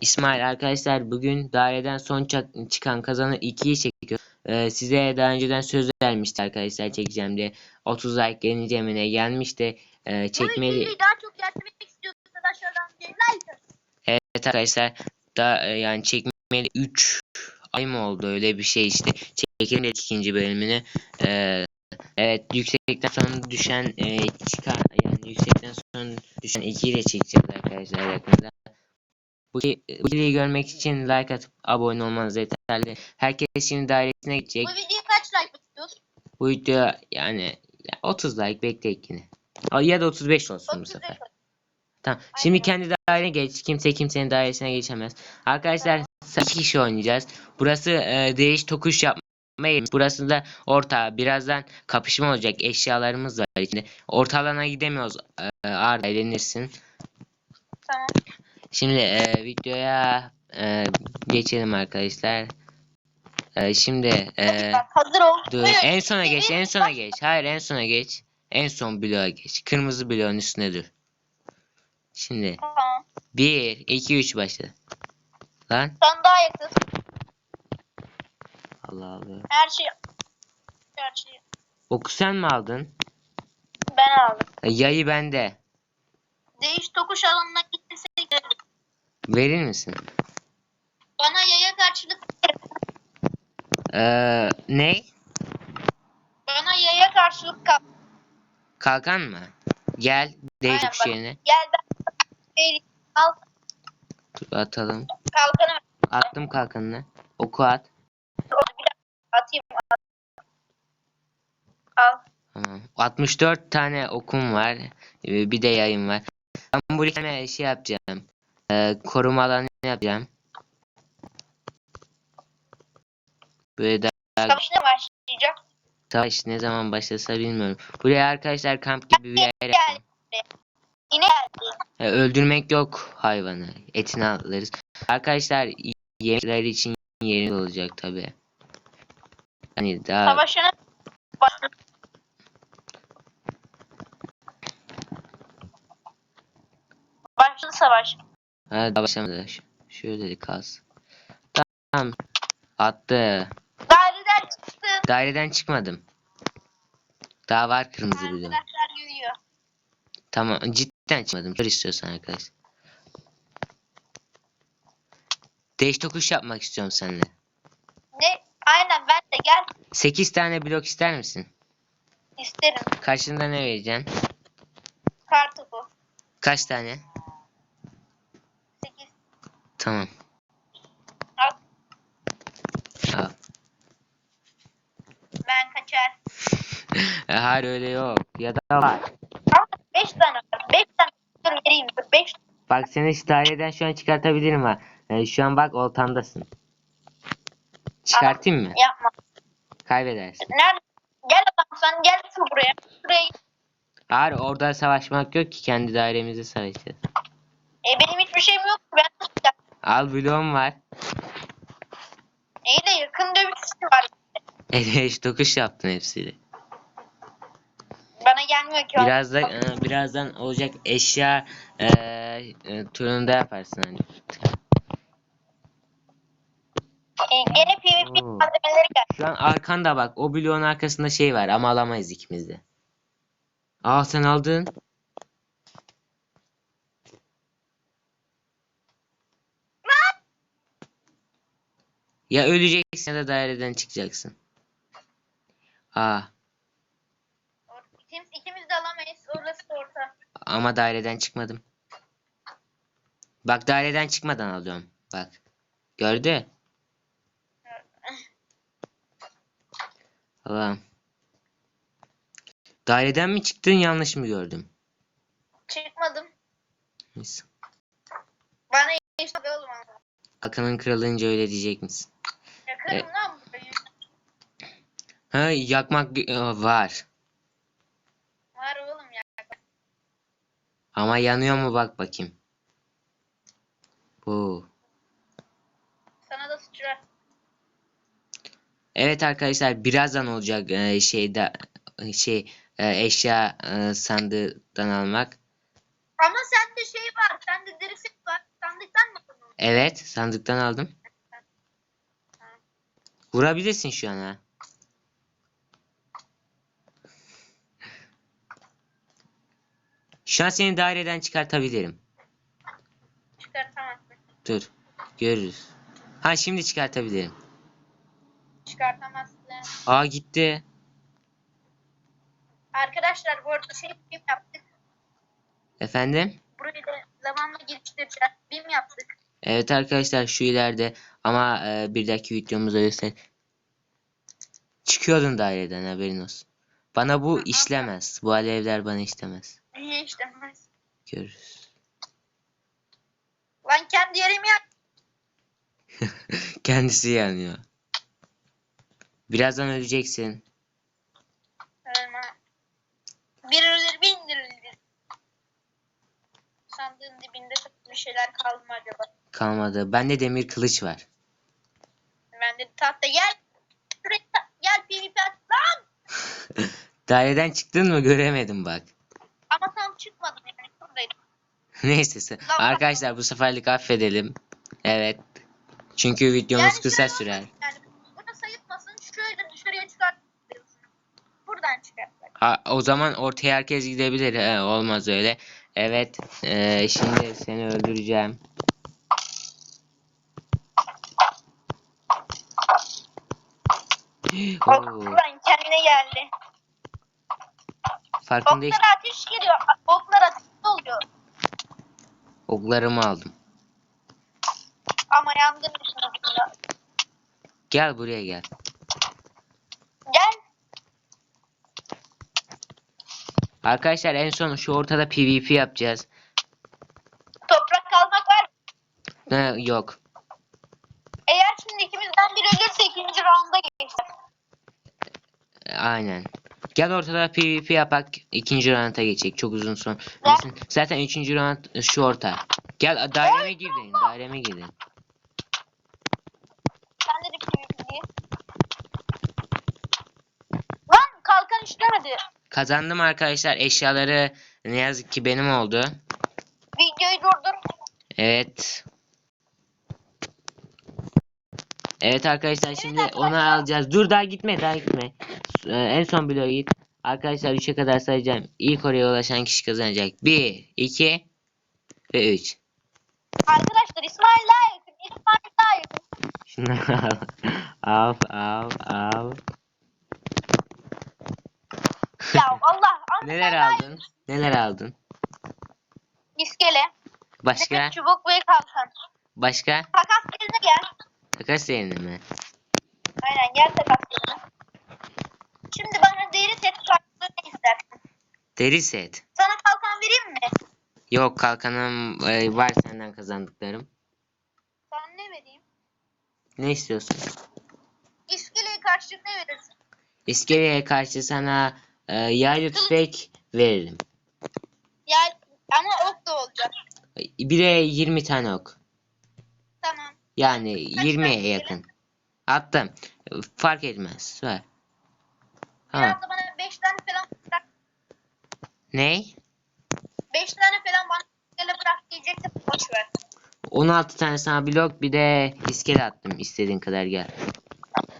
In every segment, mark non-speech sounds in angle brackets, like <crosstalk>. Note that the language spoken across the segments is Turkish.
İsmail arkadaşlar bugün daireden son çıkan kazanı 2'yi çekiyor. Ee, size daha önceden söz vermişti arkadaşlar çekeceğim diye. 30 like gelince gelmişti. Ee, çekmeli. daha çok gelmek istiyorsanız aşağıdan bir like atın. Evet arkadaşlar da e, yani çekmeli 3 ay mı oldu öyle bir şey işte. Çekelim dedik ikinci bölümünü. Ee, evet yüksekten sonra düşen e, çıkan yani yüksekten sonra düşen 2'yi de çekeceğiz arkadaşlar yakında. Bu, bu videoyu görmek için like atıp abone olmanız yeterli. Herkes şimdi dairesine gidecek. Bu videoya kaç like istiyorsun? Bu video yani ya 30 like bekleyin yine. Ya da 35 olsun bu 35 sefer. olsun. Tamam. Şimdi Aynen. kendi dairene geç. Kimse kimsenin dairesine geçemez. Arkadaşlar iki kişi oynayacağız. Burası e, değiş tokuş yapma yeri. Burası da orta. Birazdan kapışma olacak. Eşyalarımız var içinde. Orta alana gidemiyoruz. E, Arda eğlenirsin. Tamam. Şimdi e, videoya e, geçelim arkadaşlar. E, şimdi e, hazır ol. dur. En sona geç. En sona geç. Hayır en sona geç. En son bloğa geç. Kırmızı bloğun üstüne dur. Şimdi Tamam. 1 2 3 başla. Lan Sen daha yakın. Allah Allah. Her şey. Her şeyi Oku sen mi aldın? ben aldım. E, Yayı bende. Değiş tokuş alanına Verir misin? bana yaya karşılık Ee, ne? bana yaya karşılık kal. Kalkan mı? Gel. Değiş Aynen, bak. yerine. Gel ben Değil, al Dur, atalım. kalkanı. Attım kalkanını. Oku at. atayım. At. Al. Tamam. 64 tane okum var. Ee, Bir de yayım var. Ben bir tane şey yapacağım. Ee, koruma alanı yapacağım. Böyle daha Savaşına başlayacak. savaş ne zaman başlasa bilmiyorum. Buraya arkadaşlar kamp gibi bir yer yapacağım. Yine geldi. E, öldürmek yok hayvanı. Etini alırız. Arkadaşlar yemekler için yeriniz olacak tabi. Hani daha başladı. Başladı savaş. Ha, daha başlamadı. Şöyle de kalsın. Tamam. Attı. Daireden çıktı. Daireden çıkmadım. Daha var kırmızı bir Arkadaşlar görüyor. Tamam cidden çıkmadım. Kör istiyorsan arkadaş. Değiş tokuş yapmak istiyorum seninle. Ne? Aynen ben de gel 8 tane blok ister misin? isterim. Karşında ne vereceksin? Kartı bu. Kaç tane? 8. Tamam. Al. Al. Ben kaçar. <laughs> E, Hayır öyle yok. Ya da var. Ama 5 tane var. 5 tane dur vereyim. 5 Bak seni şu daireden şu an çıkartabilirim ha. E, şu an bak oltandasın. Çıkartayım mı? yapma. Kaybedersin. Nerede? Gel adam sen gel buraya. Buraya. Hayır orada savaşmak yok ki kendi dairemizde savaşacağız. E benim hiçbir şeyim yok. Ben Al bloğum var. İyi de yakın dövüşçüsü var. Evet dokuş yaptın hepsiyle. Bana gelmiyor ki. Biraz da e, birazdan olacak eşya e, e, turunda yaparsın hani. E, gene PvP Oo. malzemeleri gel. Şu an arkanda bak o bloğun arkasında şey var ama alamayız ikimiz de. Aa sen aldın. Ya öleceksin ya da daireden çıkacaksın. Aa İkimiz, ikimiz de alamayız. Orası da orta. ama daireden çıkmadım. Bak daireden çıkmadan alıyorum. Bak. Gördü. <laughs> Allah'ım. Daireden mi çıktın yanlış mı gördüm? Çıkmadım. Neyse. Bana işte oğlum ama. Hakan'ın kralınca öyle diyecek misin? Yakarım E- lan burayı. Ha yakmak e, var. Var oğlum ya. Ama yanıyor mu bak bakayım. Bu. Sana da sıçrar. Evet arkadaşlar birazdan olacak e, şeyde şey e, eşya e, almak. Ama sende şey var. Sende set var. Sandıktan mı aldın? Evet sandıktan aldım. Vurabilirsin şu an ha. Şu an seni daireden çıkartabilirim. Çıkartamazsın. Dur. Görürüz. Ha şimdi çıkartabilirim. Çıkartamazsın. Aa gitti. Arkadaşlar bu arada şey BİM yaptık. Efendim? Burayı da zamanla geliştireceğiz. BİM yaptık. Evet arkadaşlar şu ileride ama e, bir dahaki videomuzda göster. Çıkıyordun daireden haberin olsun. Bana bu işlemez. Bu alevler bana işlemez. Niye işte? Görürüz. Lan kendi yerimi yap. <laughs> Kendisi yanıyor. Birazdan öleceksin. Bir ölür bin dirildir. Sandığın dibinde bir şeyler kaldı mı acaba? Kalmadı. Bende demir kılıç var. Bende tahta gel. Gel PvP at. Lan! <laughs> Daireden çıktın mı göremedim bak. Ama tam çıkmadım yani. Şuradaydım. <laughs> Neyse se- arkadaşlar bu seferlik affedelim. Evet. Çünkü videomuz Yani kısa sürer. Yani bunu sayılmasın. Şöyle dışarıya çıkartıyorsun. Buradan çıkartsak. Ha, o zaman ortaya herkes gidebilir. He, olmaz öyle. Evet. eee, şimdi seni öldüreceğim. Oklan kendine geldi. farkındayım. Oklara ateş geliyor. Oklar ateş oluyor. Oklarımı aldım. Ama yangın dışında. Gel buraya gel. Gel. Arkadaşlar en son şu ortada PvP yapacağız. Toprak almak var. mı? Ne yok. Eğer şimdi ikimizden biri ölürse ikinci rounda geçer. Aynen. Gel ortada PvP yapak. ikinci rounda geçecek. Çok uzun son. Gel. Zaten üçüncü round şu orta. Gel daireme girdin. Daireme girdin. Sen de PvP'yi. Lan kalkan işlemedi. Kazandım arkadaşlar. Eşyaları ne yazık ki benim oldu. Videoyu durdur. Evet. Evet arkadaşlar şimdi arkadaşlar. onu alacağız. Dur daha gitme daha gitme. Ee, en son bloğa git. Arkadaşlar 3'e kadar sayacağım. İlk oraya ulaşan kişi kazanacak. 1, 2 ve 3. Arkadaşlar İsmail daha yakın. İsmail daha yakın. Şunu <laughs> al. al al al. Ya Allah. <laughs> Neler aldın? yakın. Neler aldın? İskele. Başka? Demir çubuk ve kalkan. Başka? Takas gel. Takas yerine mi? Aynen gel takas yerine. Şimdi bana deri set kartını ne istersin? Deri set. Sana kalkan vereyim mi? Yok kalkanım e, var senden kazandıklarım. Sana ne vereyim? Ne istiyorsun? İskeleye karşılık ne verirsin? İskeleye karşı sana e, yaylı tüfek veririm. Ya ama ok da olacak. Bir de 20 tane ok. Tamam. Yani Kaç 20'ye tane yakın. Attım. Fark etmez. Ver. Biraz Ha. da bana 5 tane falan bırak. Ney? 5 tane falan bana iskele bırak diyecektim. Boş ver. 16 tane sana blok bir de iskele attım. İstediğin kadar gel.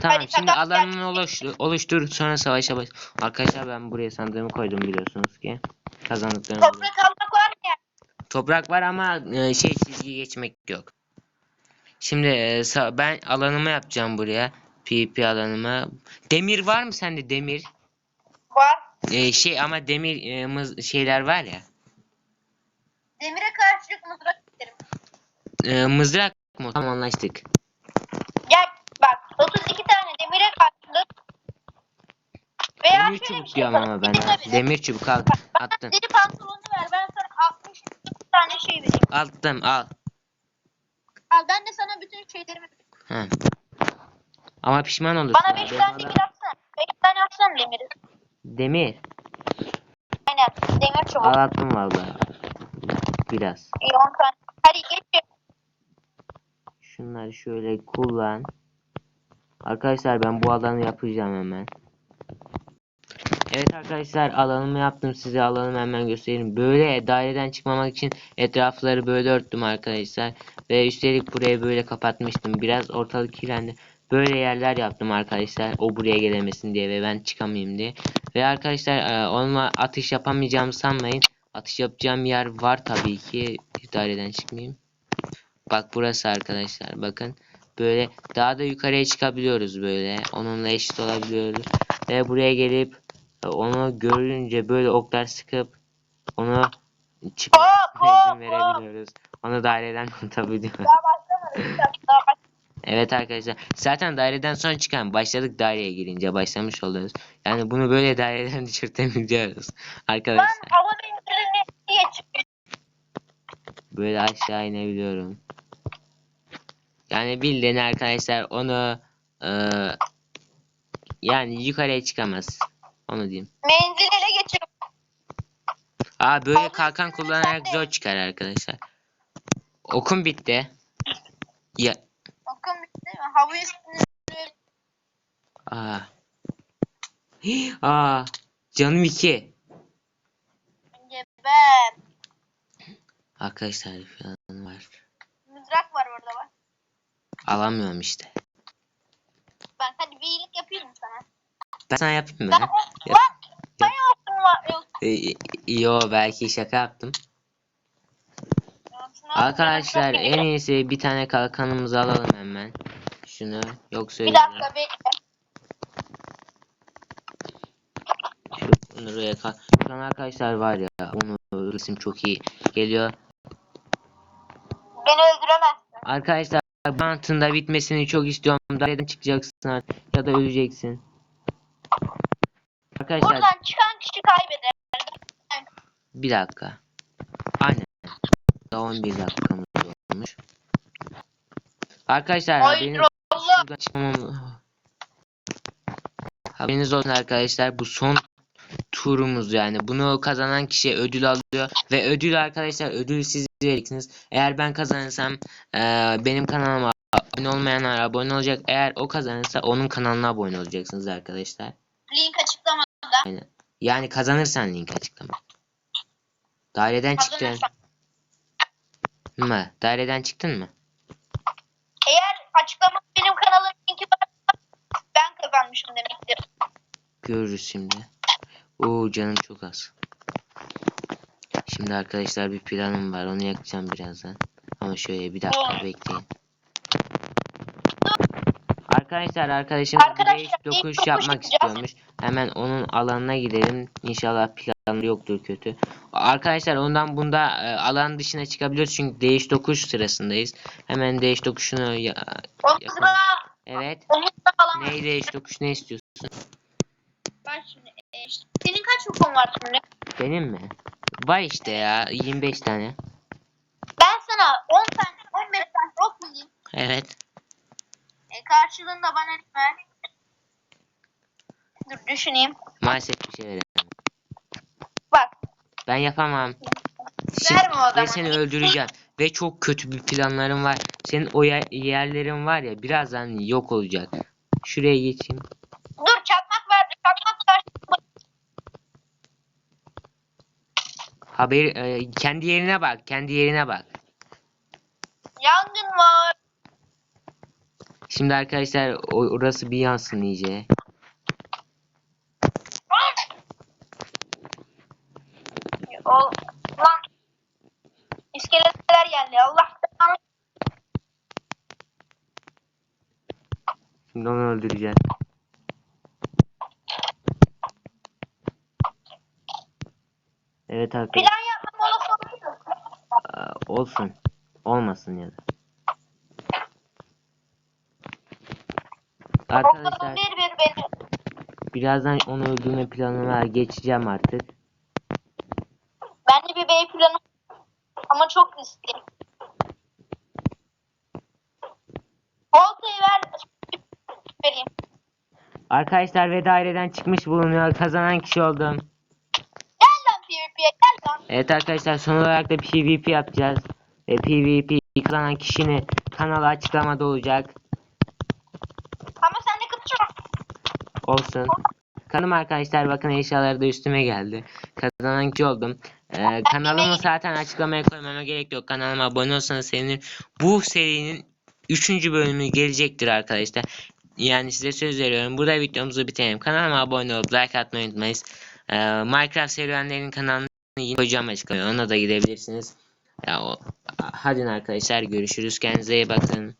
Tamam Hadi şimdi alanını oluştur, oluştur sonra savaşa baş. Arkadaşlar ben buraya sandığımı koydum biliyorsunuz ki. Kazandıklarımı. Toprak almak var mı? Toprak var ama e, şey çizgi geçmek yok. Şimdi e, ben alanımı yapacağım buraya. PvP alanımı. Demir var mı sende demir? Var. E, şey ama demir e, mız- şeyler var ya. Demire karşılık mızrak isterim. E, mızrak mı? Tamam anlaştık. Gel bak 32 tane demire karşılık. Veya Demir çubuk şey diyorum ama ben. Demir çubuk al. Bak, bana Attım. deri pantolonu ver. Ben sana 60 tane şey vereyim. Attım al. Al ben de sana bütün şeylerimi. Ha. Ama pişman olursun. Bana ha. 5 Benim tane demir atsana. 5 tane atsana demiri. Demir. Aynen. Demir çubuk. Al attım vallahi. Biraz. İyi 10 tane. Hadi geç. Şunları şöyle kullan. Arkadaşlar ben bu alanı yapacağım hemen. Evet arkadaşlar alanımı yaptım size alanımı hemen göstereyim. Böyle daireden çıkmamak için etrafları böyle örttüm arkadaşlar. Ve üstelik burayı böyle kapatmıştım. Biraz ortalık kirlendi. Böyle yerler yaptım arkadaşlar. O buraya gelemesin diye ve ben çıkamayayım diye. Ve arkadaşlar e, onunla atış yapamayacağımı sanmayın. Atış yapacağım yer var tabii ki. Daireden çıkmayayım. Bak burası arkadaşlar. Bakın. Böyle daha da yukarıya çıkabiliyoruz böyle. Onunla eşit olabiliyoruz. Ve buraya gelip e, onu görünce böyle oklar sıkıp onu çıkmasına izin verebiliyoruz. Onu daireden <laughs> tutabiliyoruz. Daha başlamadık. Daha baş- Evet arkadaşlar. Zaten daireden sonra çıkan başladık daireye girince başlamış oluyoruz. Yani bunu böyle <laughs> daireden. Lan Arkadaşlar diye böyle aşağı inebiliyorum. Yani bildiğin arkadaşlar onu eee, yani yukarıya çıkamaz. Onu diyeyim. Menzil ele geçirip Aa böyle kalkan kullanarak zor çıkar arkadaşlar. Okum bitti. Ya bakın bitti mi? Hava üstüne aa. Aa canım iki. geber. Arkadaşlar falan var. Mızrak var orada bak. Alamıyorum işte. Ben hadi bir iyilik yapayım sana? Ben sana yapayım mı? Sen yaptın var. Yok. Ee, Yo belki şaka yaptım. yaptın, Arkadaşlar en iyisi bir tane kalkanımızı alalım hemen. Şunu yoksa Bir dakika bekle. Şu kal- Şu an arkadaşlar var ya onu resim çok iyi geliyor. Beni öldüremezsin. Arkadaşlar bantında bitmesini çok istiyorum. Daireden çıkacaksın artık ya da öleceksin. Arkadaşlar Buradan çıkan kişi kaybeder. bir dakika. Daha 11 dakikamız olmuş. Arkadaşlar haberiniz Allah. Şuradan çıkmam- Haberiniz olsun arkadaşlar bu son turumuz yani. Bunu kazanan kişi ödül alıyor ve ödül arkadaşlar ödül siz vereceksiniz. Eğer ben kazanırsam eee, benim kanalıma abone olmayanlar abone olacak. Eğer o kazanırsa onun kanalına abone olacaksınız arkadaşlar. Link açıklamada. Yani kazanırsan link açıklama. Daireden çıktın. Mı? Daireden çıktın mı? Eğer açıklama benim kanalım linki varsa ben kazanmışım demektir. Görürüz şimdi. Oo canım çok az. Şimdi arkadaşlar bir planım var. Onu yakacağım birazdan. Ama şöyle bir dakika bekleyin. Arkadaşlar arkadaşım Arkadaşlar, dokuş dokuş yapmak yapacağız. istiyormuş. Hemen onun alanına gidelim. İnşallah planı yoktur kötü. Arkadaşlar ondan bunda e, alan dışına çıkabiliyoruz çünkü değiş dokuş sırasındayız. Hemen değiş dokuşunu ya- yapalım. Evet. Neyi değiş dokuş ne istiyorsun? Bak şimdi. e, senin kaç kupon var şimdi? Benim mi? Var işte ya 25 tane. Ben sana 10 tane 15 tane mu diyeyim? Evet. E, karşılığında bana ne ver? Dur düşüneyim. Maalesef bir şey veremem. Ben yapamam. Verme o ve zaman. seni öldüreceğim. Ve çok kötü bir planlarım var. Senin o yer- yerlerin var ya birazdan yok olacak. Şuraya geçeyim. Dur çakmak ver. Çakmak karşılığında. Haber e, kendi yerine bak. Kendi yerine bak. Yangın var. Şimdi arkadaşlar orası bir yansın iyice. O, lan. İskeletler geldi. Allah belanı. Şimdi onu öldüreceğiz. Evet arkadaşlar. Plan yapmam olası olsun. Olmasın ya da. Arkadaşlar birazdan onu öldürme planına geçeceğim artık. Bir bey planı ama çok riskli. Voltayı ver. Vereyim. Arkadaşlar ve daireden çıkmış bulunuyor. Kazanan kişi oldum. Gel lan PvP'ye gel lan. Evet arkadaşlar son olarak da PvP yapacağız. Ve PvP kazanan kişinin kanalı açıklamada olacak. Ama sen de kıpçı Olsun. Kanım arkadaşlar bakın eşyaları da üstüme geldi. Kazanan kişi oldum. Ee, kanalımı zaten açıklamaya koymama gerek yok. Kanalıma abone olsanız sevinirim. Bu serinin 3. bölümü gelecektir arkadaşlar. Yani size söz veriyorum. Burada videomuzu bitirelim. Kanalıma abone olup like atmayı unutmayın. Ee, Minecraft serüvenlerinin kanalını yine koyacağım açıklamaya. Ona da gidebilirsiniz. Ya, o, hadi arkadaşlar görüşürüz. Kendinize iyi bakın.